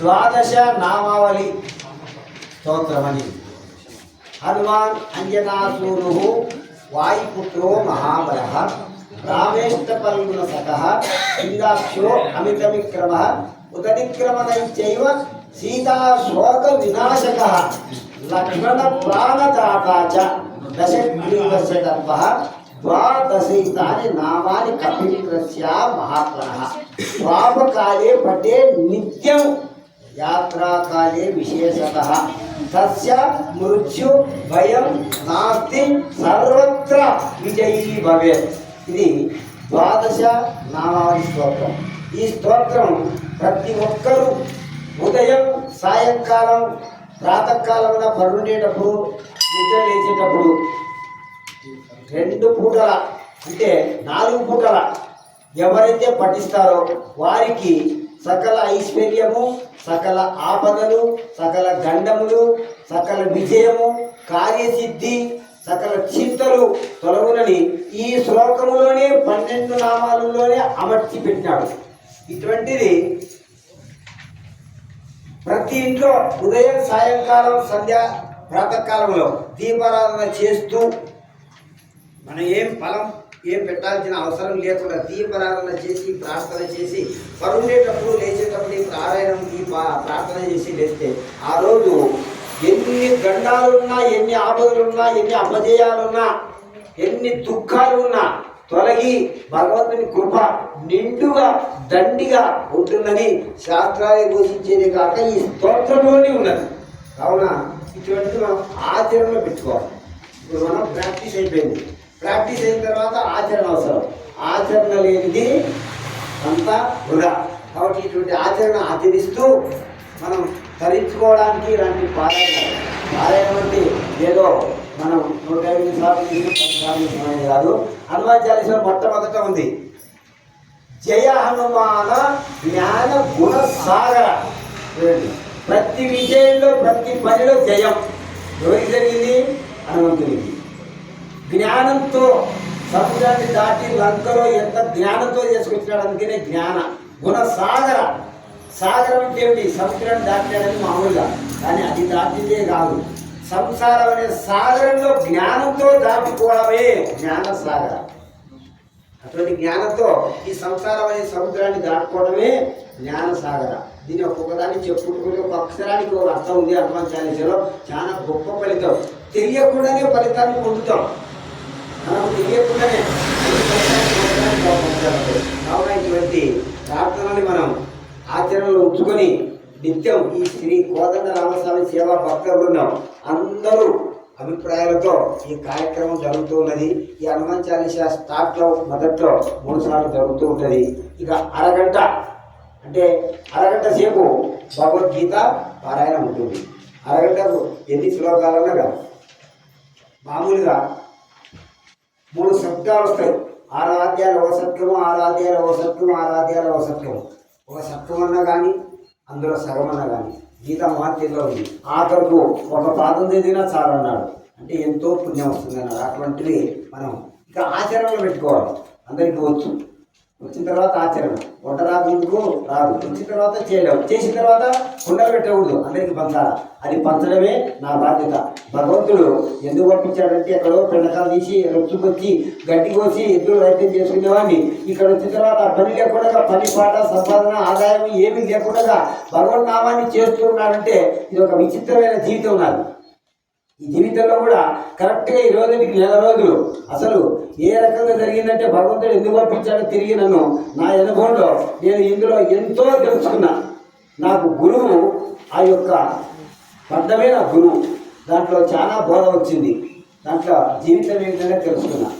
ద్వాదశ నామావళి స్తోత్రమని హనుమాన్ అంజనాసూరు వాయుపుత్రో మహాబల రామేష్టపల్గుణ సఖ ఇందాక్షో అమితవిక్రమ ఉదవిక్రమణైచైవ సీతా శోక వినాశక లక్ష్మణ ప్రాణదాత చ దశగ్రీవస్య దర్భ ద్వాదశైతాని నామాని కపిత్రస్య మహాత్మన. ద్వాపకాలే పటే నిత్యం యాత్రాకాలే విశేషత. తస్య మృత్యు భయం నాస్తి సర్వత్ర విజయీ భవేత్ ఇది ద్వాదశ నామావళి స్తోత్రం. ఈ స్తోత్రం ప్రతి ఒక్కరూ ఉదయం సాయంకాలం ప్రాతకాలంలో పడుండేటప్పుడు నిద్ర లేచేటప్పుడు రెండు పూటల అంటే నాలుగు పూటల ఎవరైతే పఠిస్తారో వారికి సకల ఐశ్వర్యము సకల ఆపదలు సకల గండములు సకల విజయము కార్యసిద్ధి సకల చింతలు తొలగునని ఈ శ్లోకములోనే పన్నెండు నామాలలోనే అమర్చి పెట్టినాడు. ఇటువంటిది ప్రతి ఇంట్లో ఉదయం సాయంకాలం సంధ్య ప్రాతకాలంలో దీపారాధన చేస్తూ మనం ఏం ఫలం ఏం పెట్టాల్సిన అవసరం లేకుండా దీపారాధన చేసి ప్రార్థన చేసి పరుండేటప్పుడు లేచేటప్పుడు ఈ పారాయణం ఈ ప్రార్థన చేసి లేస్తే ఆ రోజు ఎన్ని గండాలున్నా ఎన్ని ఆపదలున్నా ఎన్ని అపజయాలున్నా ఎన్ని దుఃఖాలున్నా తొలగి భగవంతుని కృప నిండుగా దండిగా ఉంటుందని శాస్త్రాలు ఘోషించేది కాక ఈ స్తోత్రంలోనే ఉన్నది. కావున ఇటువంటిది మనం ఆచరణలో పెట్టుకోవాలి. ఇప్పుడు మనం ప్రాక్టీస్ అయిపోయింది. ప్రాక్టీస్ అయిన తర్వాత ఆచరణ అవసరం. ఆచరణ లేనిది అంతా వృధా. కాబట్టి ఇటువంటి ఆచరణ ఆచరిస్తూ మనం తరించుకోవడానికి ఇలాంటి పారాయణ పారాయణం అంటే ఏదో మనం నూట యాభై సార్లు సార్లు కాదు. హనుమాన్ చాలీసా మొట్టమొదట ఉంది. జయ హనుమాన జ్ఞాన గుణ సాగర ప్రతి విజయంలో ప్రతి పనిలో జయం. ఎవరికి జరిగింది? హనుమంతునికి జ్ఞానంతో సముద్రాన్ని దాటి లంకలో ఎంత జ్ఞానంతో చేసుకొచ్చినాడు అందుకనే జ్ఞాన. గుణ సాగర. సాగరం అంటే ఏమిటి? సముద్రాన్ని దాటాడని మామూలుగా. కానీ అది దాటిందే కాదు. సంసారం అనే సాగరంలో జ్ఞానంతో దాటుకోవడమే జ్ఞాన సాగర. అటువంటి జ్ఞానంతో ఈ సంసారం అనే సముద్రాన్ని దాటుకోవడమే జ్ఞాన సాగర. దీని ఒక్కొక్కదాన్ని చెప్పుకుంటే ఒక అక్షరానికి ఒక అర్థం ఉంది హనుమాన్ చాలీసాలో. చాలా గొప్ప ఫలితం. తెలియకుండానే ఫలితాన్ని పొందుతాం. మనకు తెలియకుండానే కావున ఇటువంటి ప్రార్థనని మనం ఆచరణలో ఉంచుకొని నిత్యం ఈ శ్రీ కోదండ రామస్వామి సేవా భక్త బృందం అందరూ అభిప్రాయాలతో ఈ కార్యక్రమం జరుగుతూ ఉన్నది. ఈ హనుమాన్ చాలీసా స్టార్ట్లో మొదట్లో మూడు సార్లు జరుగుతూ ఉంటుంది ఇక అరగంట అంటే అరగంట సేపు భగవద్గీత పారాయణం ఉంటుంది. అరగంటకు ఎన్ని శ్లోకాలు అనగా మామూలుగా మూడు శబ్దాలు వస్తాయి. ఆరాధ్యాలు ఒక సత్యము ఆరాధ్యాలు ఒక సత్యము ఆరాధ్యాల ఒక సత్యము ఒక సత్యం అన్నా కానీ అందులో సగం అన్నా కానీ గీత మహత్యంలో ఉంది. ఆఖరుకు ఒక పాదం చదివినా చాలు అన్నాడు అంటే ఎంతో పుణ్యం వస్తుంది అన్నాడు. అటువంటివి మనం ఇక ఆచరణలో పెట్టుకోవాలి. అందరికీ వచ్చు. వచ్చిన తర్వాత ఆచరణ. వంట రాకుందుకు రాదు. వచ్చిన తర్వాత చేయడం చేసిన తర్వాత కుండలు పెట్టకూడదు. అందరికి పంచాల అది పంచడమే నా బాధ్యత. భగవంతుడు ఎందుకు పంపించాడంటే ఎక్కడో పెండకాలు తీసి రొచ్చుకొచ్చి గడ్డి కోసి ఎద్దులు రైతం చేసుకునేవాడిని. ఇక్కడ వచ్చిన తర్వాత పని లేకుండా పని పాట సంపాదన ఆదాయం ఏమీ లేకుండా భగవన్ నామాన్ని చేస్తూ ఉన్నాడంటే ఇది ఒక విచిత్రమైన జీవితం నాది. ఈ జీవితంలో కూడా కరెక్ట్గా ఈ రోజుకి నెల రోజులు. అసలు ఏ రకంగా జరిగిందంటే భగవంతుడు ఎందుకు పంపించాడో తిరిగి నన్ను. నా అనుభవంలో నేను ఇందులో ఎంతో తెలుసుకున్నా. నాకు గురువు ఆ యొక్క పడ్డమే నా గురువు. దాంట్లో చాలా బోధ వచ్చింది. దాంట్లో జీవితం ఏంటనే తెలుసుకున్నా.